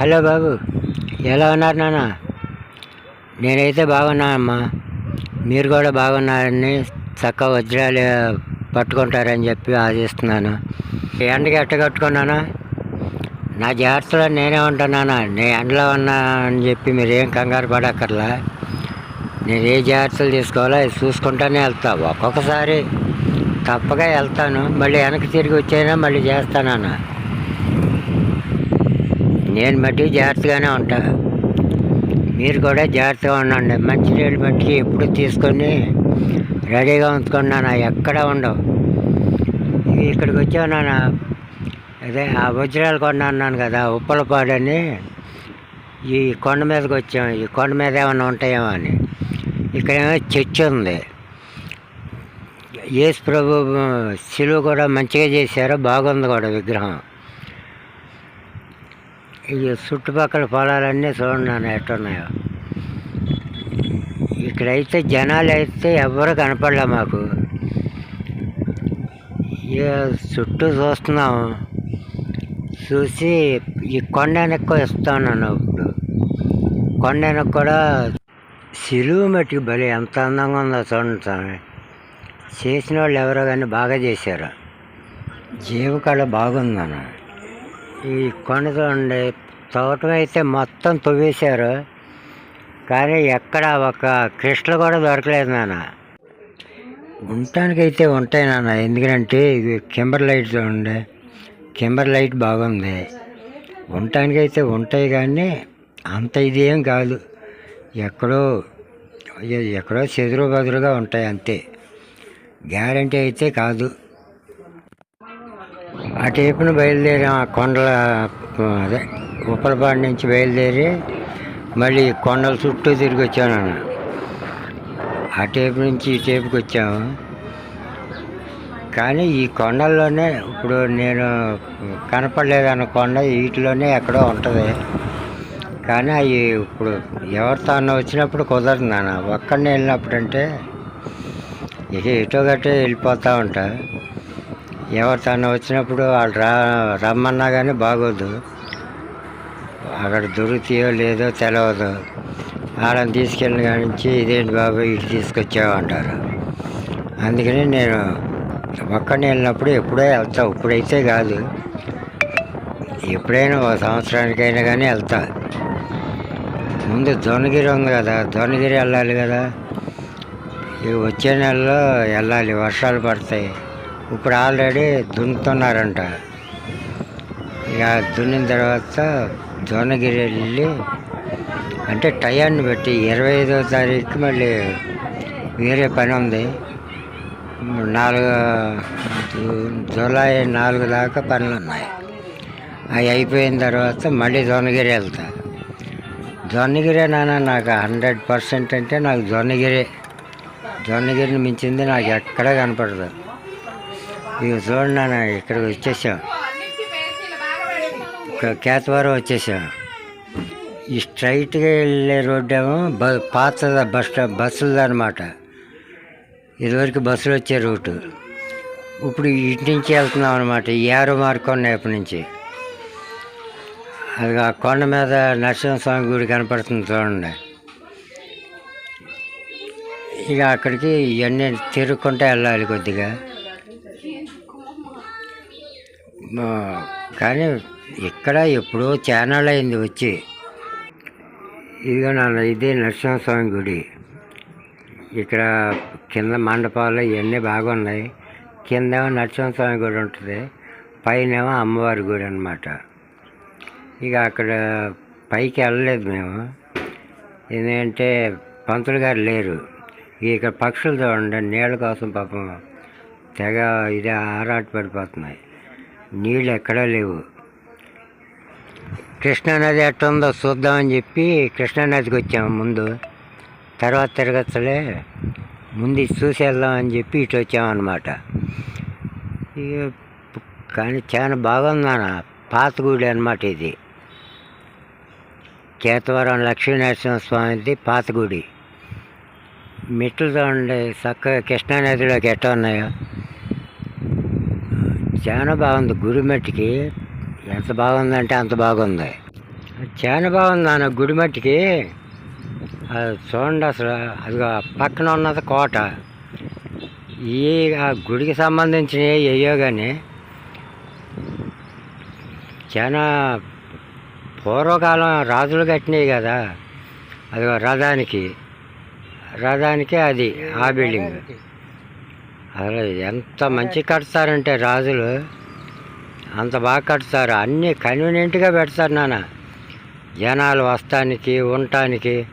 Hello బాబు ఎలా ఉన్నారు నాన్న? నేనైతే బాగున్నానమ్మా మీరు కూడా బాగున్నారని చక్క వజ్రాలు పట్టుకుంటారని చెప్పి ఆశిస్తున్నాను. ఎండకి ఎట్ట కట్టుకున్నాను నా జాగ్రత్తలో నేనే ఉంటానా నేను ఎండలో ఉన్నా అని చెప్పి మీరేం కంగారు పడక్కర్లా. నేను ఏ జాగ్రత్తలు తీసుకోవాలో అది చూసుకుంటానే వెళ్తా. ఒక్కొక్కసారి తప్పగా వెళ్తాను. మళ్ళీ వెనక్కి తిరిగి వచ్చేనా మళ్ళీ చేస్తానన్నా నేను మట్టి జాగ్రత్తగానే ఉంటా. మీరు కూడా జాగ్రత్తగా ఉండండి. మంచినీళ్ళు మట్టి ఎప్పుడు తీసుకొని రెడీగా ఉంచుకున్నాను ఎక్కడ ఉండవు. ఇవి ఇక్కడికి వచ్చాను నాన్న. అదే ఆ వజ్రాలు కొండ అన్నాను కదా ఉప్పలపాడని ఈ కొండ మీదకి వచ్చాం. ఈ కొండ మీద ఏమైనా ఉంటాయేమో అని. ఇక్కడేమో చర్చ్ ఉంది. యేసు ప్రభు శిలువ కూడా మంచిగా చేశారు. బాగుంది కూడా విగ్రహం. ఈ చుట్టుపక్కల పొలాలన్నీ చూడండి ఎట్టున్నాయో. ఇక్కడైతే జనాలు అయితే ఎవరు కనపడలే మాకు. చుట్టూ చూస్తున్నాం. చూసి ఈ కొండ వెనక్కి వస్తున్నాను ఇప్పుడు. కొండ వెనక్కి కూడా సిలువు మట్టికి బలి ఎంత అందంగా ఉందో చూడండి స్వామి. చేసిన వాళ్ళు ఎవరో కానీ బాగా చేశారు. జీవకళ బాగుందన్న ఈ కొండ చూడండి తోటం అయితే మొత్తం తవ్వేశారు. కానీ ఎక్కడ ఒక కృష్ణ కూడా దొరకలేదు నాన్న. ఉండటానికైతే ఉంటాయి నాన్న. ఎందుకంటే ఇది కింబర్ లైట్ చూడండి. కింబర్ లైట్ బాగుంది. ఉండటానికైతే ఉంటాయి కానీ అంత ఇదేం కాదు. ఎక్కడో ఎక్కడో చెదురు బదురుగా ఉంటాయి అంతే. గ్యారంటీ అయితే కాదు. ఆ టైపున బయలుదేరాం. ఆ కొండల అదే ఉప్పలపాడు నుంచి బయలుదేరి మళ్ళీ కొండల చుట్టూ తిరిగి వచ్చాను అన్న. ఆ టేపు నుంచి ఈ టేపుకి వచ్చాము కానీ ఈ కొండల్లోనే ఇప్పుడు నేను కనపడలేదన్న కొండ వీటిలోనే ఎక్కడో ఉంటుంది. కానీ అవి ఇప్పుడు ఎవరితో అన్న వచ్చినప్పుడు కుదరదు నాన్న. ఒక్కడిని వెళ్ళినప్పుడంటే ఇక ఎటో గట్టే వెళ్ళిపోతూ ఉంటా. ఎవరు తను వచ్చినప్పుడు వాళ్ళు రా రమ్మన్నా కానీ బాగోదు. అక్కడ దొరుకుతాయో లేదో తెలియదు వాళ్ళని తీసుకెళ్ళిన కాడి నుంచి ఇదేంటి బాబు ఇటు తీసుకొచ్చావు అంటారు. అందుకని నేను ఒక్కడిని వెళ్ళినప్పుడు ఎప్పుడో వెళ్తా. ఇప్పుడైతే కాదు. ఎప్పుడైనా ఒక సంవత్సరానికైనా కానీ వెళ్తా. ముందు దొనగిరి ఉంది కదా దొనగిరి వెళ్ళాలి కదా. ఇవి వచ్చే నెలలో వెళ్ళాలి వర్షాలు పడతాయి. ఇప్పుడు ఆల్రెడీ దున్నుతున్నారంట. ఇక దున్నిన తర్వాత దొనగిరి వెళ్ళి అంటే టయాన్ని బట్టి ఇరవై ఐదో తారీఖు మళ్ళీ వేరే పని ఉంది. నాలుగు జూలై నాలుగు దాకా పనులు ఉన్నాయి. అవి అయిపోయిన తర్వాత మళ్ళీ దొనగిరి వెళ్తా. దొన్నగిరే నాన్న నాకు హండ్రెడ్ పర్సెంట్ అంటే నాకు దొన్నగిరే దొన్నగిరిని మించింది నాకు ఎక్కడ కనపడదు. ఇక చూడండి అన్న ఇక్కడికి వచ్చేసాం. కేతవరం వచ్చేసాం. ఈ స్ట్రైట్గా వెళ్ళే రోడ్డు ఏమో బ పాత బస్ స్టాప్ బస్సులది అనమాట ఇదివరకు బస్సులు వచ్చే రూటు. ఇప్పుడు ఇటు నుంచి వెళ్తున్నాం అనమాట ఈ ఏరో మార్కొన్న వైపు నుంచి. అది ఆ కొండ మీద నరసింహస్వామి గుడి కనపడుతుంది చూడండి. ఇక అక్కడికి ఇవన్నీ తిరుగుకుంటూ వెళ్ళాలి కొద్దిగా. కానీ ఇక్కడ ఎప్పుడో ఛానల్ అయింది వచ్చి. ఇదిగో నాన్న ఇదే నరసింహస్వామి గుడి. ఇక్కడ కింద మండపాలు ఇవన్నీ బాగున్నాయి. కిందేమో నరసింహస్వామి గుడి ఉంటుంది. పైనేమో అమ్మవారి గుడి అనమాట ఇక అక్కడ పైకి వెళ్ళలేదు మేము. ఎందుకంటే పంతులు గారు లేరు. ఇక్కడ పక్షులు చూడండి నీళ్ళ కోసం పాపం తెగ ఇది ఆరాట పడిపోతున్నాయి నీళ్ళు ఎక్కడా లేవు. కృష్ణానది ఎట్టుందో చూద్దామని చెప్పి కృష్ణానదికి వచ్చాము ముందు. తర్వాత తిరగచ్చలే ముందు చూసి వెళ్దామని చెప్పి ఇటు వచ్చామన్నమాట. కానీ చాలా బాగుందన్న పాత గుడి అనమాట ఇది. కేతవరం లక్ష్మీనరసింహస్వామిది పాత గుడి. మెట్లు చూడండి చక్కగా కృష్ణానదిలోకి ఎట్ట ఉన్నాయో. చాలా బాగుంది. గుడి మట్టికి ఎంత బాగుందంటే అంత బాగుంది. చాలా బాగుంది నాన్న గుడి మట్టికి. అది చూడండి అసలు. అది పక్కన ఉన్నది కోట. ఈ ఆ గుడికి సంబంధించినవి ఏయో కానీ చాలా పూర్వకాలం రాజులు కట్టినాయి కదా. అది రథానికి. రథానికి అది ఆ బిల్డింగ్. అరే ఎంత మంచి కడతారంటే రాజులు. అంత బాగా కడతారు. అన్నీ కన్వీనియంట్గా పెడతారు నాన్న. జనాలు వస్తానికి ఉండటానికి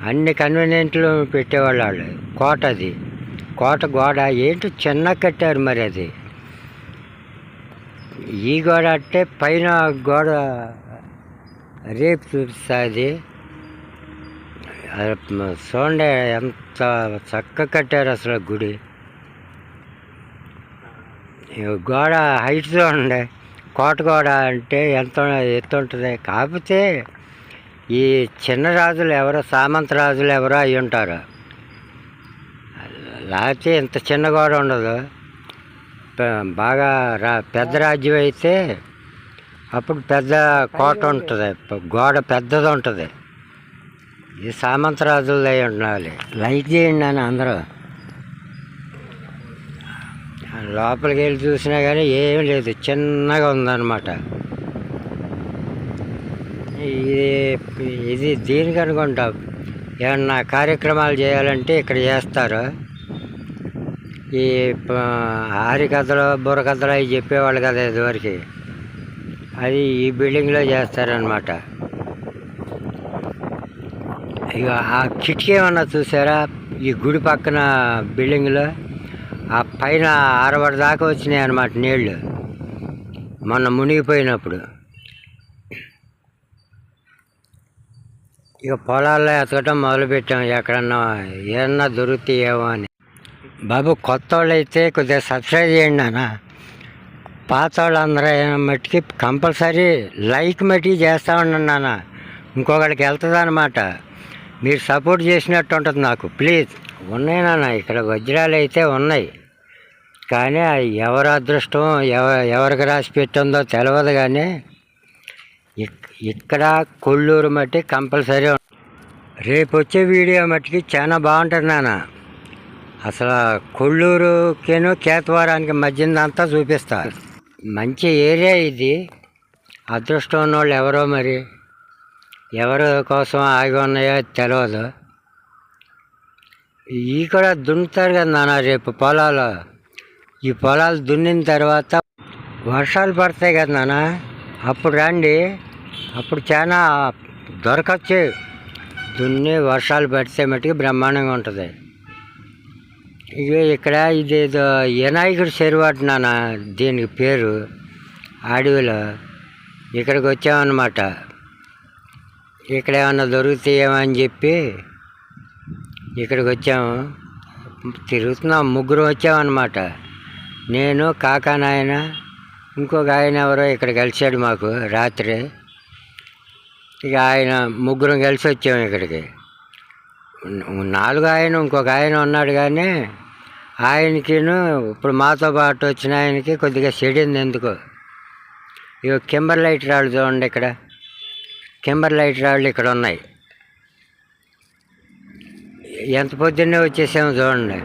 అన్ని కన్వీనియంట్లు పెట్టేవాళ్ళు వాళ్ళు. కోట అది. కోట గోడ. ఏంటి చిన్న కట్టారు మరి అది? ఈ గోడ అంటే పైన గోడ రేపు చూపిస్తుంది చూడండి ఎంత చక్కగా కట్టారు అసలు గుడి. గోడ హైట్ చూడండి కోట గోడ అంటే ఎంత ఎత్తు ఉంటుంది కాకపోతే ఈ చిన్న రాజులు ఎవరో సామంత రాజులు ఎవరో అయి ఉంటారు. లేకపోతే ఇంత చిన్న గోడ ఉండదు. బాగా రా పెద్ద రాజ్యం అయితే అప్పుడు పెద్ద కోట ఉంటుంది. గోడ పెద్దది ఉంటుంది. ఈ సామంత రాజులు అయి ఉండాలి. లైక్ చేయండి అని అందరూ. లోపలికి వెళ్ళి చూసినా కానీ ఏం లేదు. చిన్నగా ఉందన్నమాట. ఇది ఇది దీనికి అనుకుంటా. ఏమన్నా కార్యక్రమాలు చేయాలంటే ఇక్కడ చేస్తారు. ఈ ప- హరికథలు బుర్రకథలు అవి చెప్పేవాళ్ళు కదా ఇదివరకు. అది ఈ బిల్డింగ్లో చేస్తారనమాట ఇక ఆ కిటికీ ఏమన్నా చూసారా? ఈ గుడి పక్కన బిల్డింగ్లో ఆ పైన అరవడి దాకా వచ్చినాయి అన్నమాట నీళ్ళు. మొన్న మునిగిపోయినప్పుడు. ఇక పొలాల్లో ఎతకటం మొదలుపెట్టాం ఎక్కడన్నా ఏమన్నా దొరుకుతాయేమో అని. బాబు కొత్త వాళ్ళు అయితే కొద్దిగా సబ్స్క్రైబ్ చేయండి నాన్న. పాత వాళ్ళందరూ మట్టికి కంపల్సరీ లైక్ మట్టికి చేస్తా ఉండండి నాన్న. ఇంకొకరికి వెళ్తుంది అనమాట మీరు సపోర్ట్ చేసినట్టు ఉంటుంది నాకు ప్లీజ్. ఉన్నాయి నాన్న. ఇక్కడ వజ్రాలు అయితే ఉన్నాయి. కానీ అది ఎవరి అదృష్టం ఎవ ఎవరికి రాసి పెట్టిందో తెలియదు కానీ ఇక్- ఇక్కడ కొల్లూరు మట్టి కంపల్సరీ రేపు వచ్చే వీడియో మట్టికి చాలా బాగుంటుంది నాన్న. అసలు కొల్లూరుకిను కేతవారానికి మధ్యందంతా చూపిస్తా. మంచి ఏరియా ఇది. అదృష్టం ఉన్నోళ్ళు ఎవరో మరి. ఎవరి కోసం ఆగి ఉన్నాయో తెలియదు ఇక్కడ దున్నుతారు కదా నాన్న రేపు పొలాలు. ఈ పొలాలు దున్నిన తర్వాత వర్షాలు పడతాయి కదా నాన్న. అప్పుడు రండి అప్పుడు చాలా దొరకచ్చు దున్ని వర్షాలు పడితే మట్టుకు బ్రహ్మాండంగా ఉంటుంది. ఇక ఇక్కడ ఇదేదో వినాయకుడి చెరువాటు నాన్న దీనికి పేరు. అడవిలో ఇక్కడికి వచ్చామన్నమాట. ఇక్కడ ఏమన్నా దొరుకుతాయేమో అని చెప్పి ఇక్కడికి వచ్చాము తిరుగుతున్నాం. ముగ్గురు వచ్చామన్నమాట. నేను కాకా నాయన ఇంకొక ఆయన ఎవరో ఇక్కడ కలిశాడు మాకు రాత్రి. ఇక ఆయన ముగ్గురం కలిసి వచ్చాము ఇక్కడికి. నాలుగు ఆయన ఇంకొక ఆయన ఉన్నాడు కానీ ఆయనకిను ఇప్పుడు మాతో పాటు వచ్చిన ఆయనకి కొద్దిగా చెడింది ఎందుకు. ఇక కింబర్ లైట్ రాళ్ళు చూడండి ఇక్కడ. కింబర్ లైట్ రాళ్ళు ఇక్కడ ఉన్నాయి. ఎంత పొద్దున్నే వచ్చేసాము చూడండి.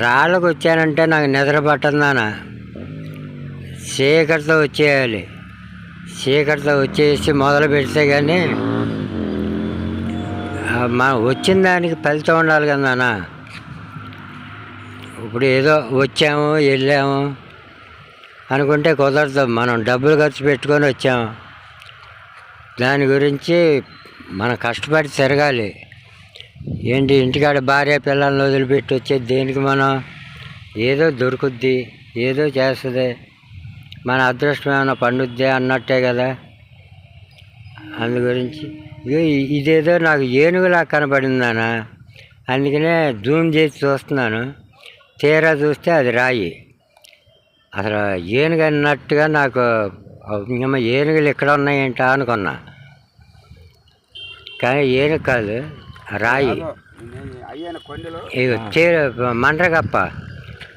రాళ్ళకు వచ్చానంటే నాకు నిద్ర పట్టందానా చీకటితో వచ్చేయాలి. చీకటితో వచ్చేసి మొదలు పెడితే కానీ మనం వచ్చిన దానికి ఫలితం ఉండాలి కదా ఇప్పుడు ఏదో వచ్చాము వెళ్ళాము అనుకుంటే కుదరదు. మనం డబ్బులు ఖర్చు పెట్టుకొని వచ్చాము దాని గురించి మనం కష్టపడి తిరగాలి. ఏంటి ఇంటికాడ భార్య పిల్లల్ని వదిలిపెట్టి వచ్చేది దేనికి మనం? ఏదో దొరుకుద్ది ఏదో చేస్తుంది. మన అదృష్టం ఏమైనా పండుద్ది అన్నట్టే కదా. అందు గురించి ఇదేదో నాకు ఏనుగులా కనబడిందానా. అందుకనే జూమ్ చేసి చూస్తున్నాను. తీరా చూస్తే అది రాయి. అసలు ఏనుగు అన్నట్టుగా నాకు ఏనుగులు ఇక్కడ ఉన్నాయంట అనుకున్నా. కానీ ఏనుగు కాదు. రాయి. చీర మండ్రగప్ప.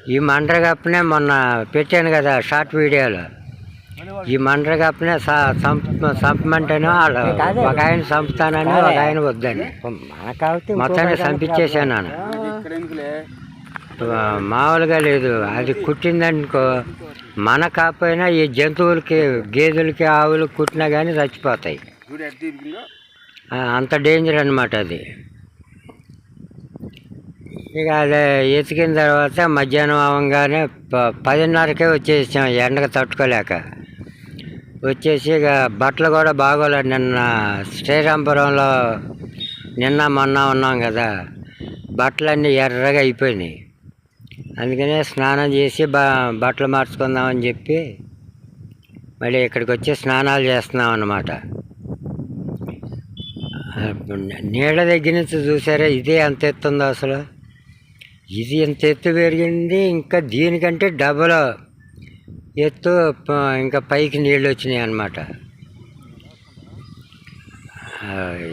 ఈ మండ్రగప్పనే మొన్న పెట్టాను కదా షార్ట్ వీడియోలో. ఈ మండరగప్పనే చంపమంటేనే వాళ్ళు ఒక ఆయన చంపుతానని ఒక ఆయన వద్దని. మొత్తాన్ని చంపించేసాను మామూలుగా లేదు. అది కుట్టిందనుకో మన కాకపోయినా ఈ జంతువులకి గేదెలకి ఆవులకి కుట్టినా కానీ చచ్చిపోతాయి. అంత డేంజర్ అనమాట అది. ఇక అది ఎతికిన తర్వాత మధ్యాహ్నం అవ్వగానే ప పదిన్నరకే వచ్చేసాం ఎండకు తట్టుకోలేక. వచ్చేసి ఇక బట్టలు కూడా బాగోలేదు. నిన్న శ్రీరాంపురంలో నిన్న మొన్న ఉన్నాం కదా బట్టలన్నీ ఎర్రగా అయిపోయినాయి. అందుకనే స్నానం చేసి బా బట్టలు మార్చుకుందామని చెప్పి మళ్ళీ ఇక్కడికి వచ్చి స్నానాలు చేస్తున్నాం అన్నమాట. నీళ్ళ దగ్గర నుంచి చూసారా? ఇదే ఎంత ఎత్తు ఉందో అసలు. ఇది ఎంత ఎత్తు పెరిగింది? ఇంకా దీనికంటే డబల్ ఎత్తు ఇంకా పైకి నీళ్ళు వచ్చినాయి అన్నమాట.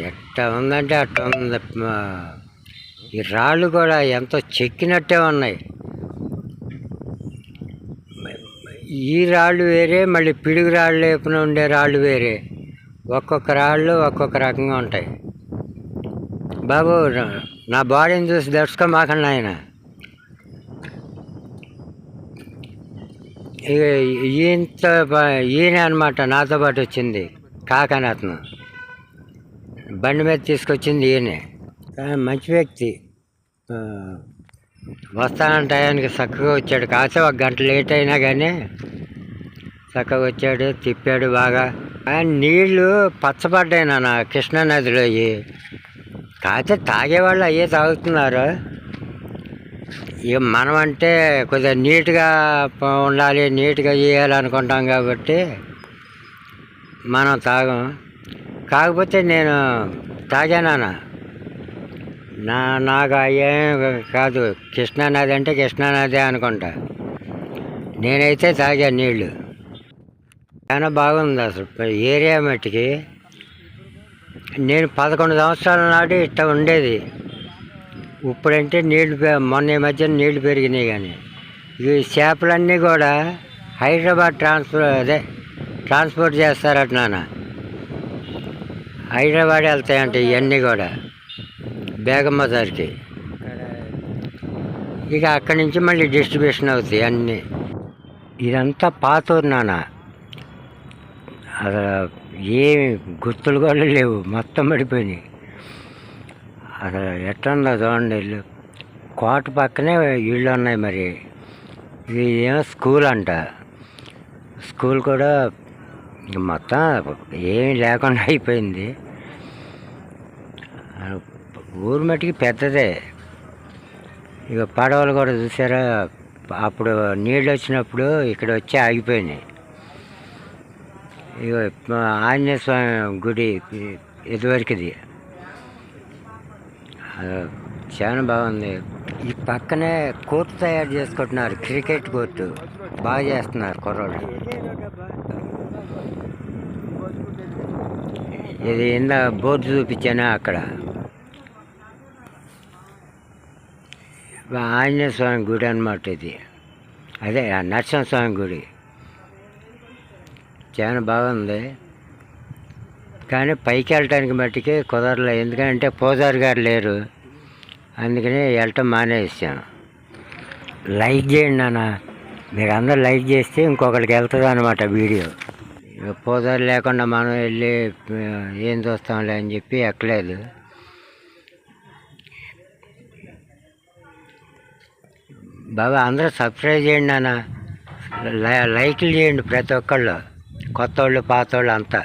ఎట్ట ఉందంటే అట్ట ఉంది. ఈ రాళ్ళు కూడా ఎంతో చెక్కినట్టే ఉన్నాయి. ఈ రాళ్ళు వేరే మళ్ళీ పిడుగు రాళ్ళు లేపున ఉండే రాళ్ళు వేరే. ఒక్కొక్క రాళ్ళు ఒక్కొక్క రకంగా ఉంటాయి. బాబు నా- బాడీని చూసి దర్చుకోమాకండి ఆయన ఇక ఈయనతో ఈయన అనమాట నాతో పాటు వచ్చింది కాకని బండి మీద తీసుకొచ్చింది ఈయనే. కానీ మంచి వ్యక్తి. వస్తానంటే ఆయనకి చక్కగా వచ్చాడు. కాసే ఒక గంట లేట్ అయినా కానీ చక్కగా వచ్చాడు తిప్పాడు బాగా. నీళ్ళు పచ్చబడ్డాయి నాన్న కృష్ణా నదిలో కాకపోతే తాగేవాళ్ళు అయ్యే తాగుతున్నారు. ఇక మనం అంటే కొద్దిగా నీట్గా ఉండాలి నీట్గా చేయాలనుకుంటాం కాబట్టి మనం తాగం. కాకపోతే నేను తాగానా నా నాకు అయ్యేం కాదు కృష్ణానది అంటే కృష్ణానదే అనుకుంటా. నేనైతే తాగా నీళ్ళు చాలా బాగుంది అసలు. ఏరియా మట్టికి. నేను పదకొండు సంవత్సరాల నాటి ఇట్ట ఉండేది. ఇప్పుడంటే నీళ్ళు పె- మొన్న ఈ మధ్య నీళ్ళు పెరిగినాయి కానీ. ఈ చేపలన్నీ కూడా హైదరాబాద్ ట్రాన్స్ఫర్ అదే ట్రాన్స్పోర్ట్ చేస్తారట నాన్న. హైదరాబాద్ వెళ్తాయంట ఇవన్నీ కూడా. బేగమ్మ దారికి ఇక అక్కడి నుంచి మళ్ళీ డిస్ట్రిబ్యూషన్ అవుతాయి అన్నీ. ఇదంతా పాతూరు నాన్న. అసలు ఏమి గుర్తులు కూడా లేవు. మొత్తం పడిపోయినాయి. అసలు ఎట్లుందో చూడండి ఇల్లు. కోట పక్కనే ఇళ్ళు ఉన్నాయి మరి. ఇది ఏమో స్కూల్ అంట. స్కూల్ కూడా మొత్తం ఏమీ లేకుండా అయిపోయింది. ఊరు మట్టికి పెద్దదే. ఇక పడవలు కూడా చూసారా? అప్పుడు నీళ్ళు వచ్చినప్పుడు ఇక్కడ వచ్చి ఆగిపోయినాయి. ఇగో ఆంజనేయ స్వామి గుడి ఇదివరకుది చాలా బాగుంది. ఈ పక్కనే కోర్టు తయారు చేసుకుంటున్నారు క్రికెట్ కోర్టు. బాగా చేస్తున్నారు కుర్రోళ్ళు. ఇది ఇందా బోర్డు చూపించాను అక్కడ? ఆంజనేయ స్వామి గుడి అనమాట ఇది. అదే నరసింహస్వామి గుడి. చాలా బాగుంది. కానీ పైకి వెళ్ళటానికి మట్టికి కుదరలే ఎందుకంటే పూజారి గారు లేరు. అందుకని వెళ్ళటం మానేసాను లైక్ చేయండి నాన్న. మీరు అందరూ లైక్ చేస్తే ఇంకొకరికి వెళ్తుంది అనమాట వీడియో. పూజారి లేకుండా మనం వెళ్ళి ఏం చూస్తాంలే అని చెప్పి ఎక్కలేదు. బాబా అందరూ సబ్స్క్రైబ్ చేయండి నాన్న. లై- లైక్లు చేయండి ప్రతి ఒక్కళ్ళు. కొత్త వాళ్ళు పాత వాళ్ళు అంతా.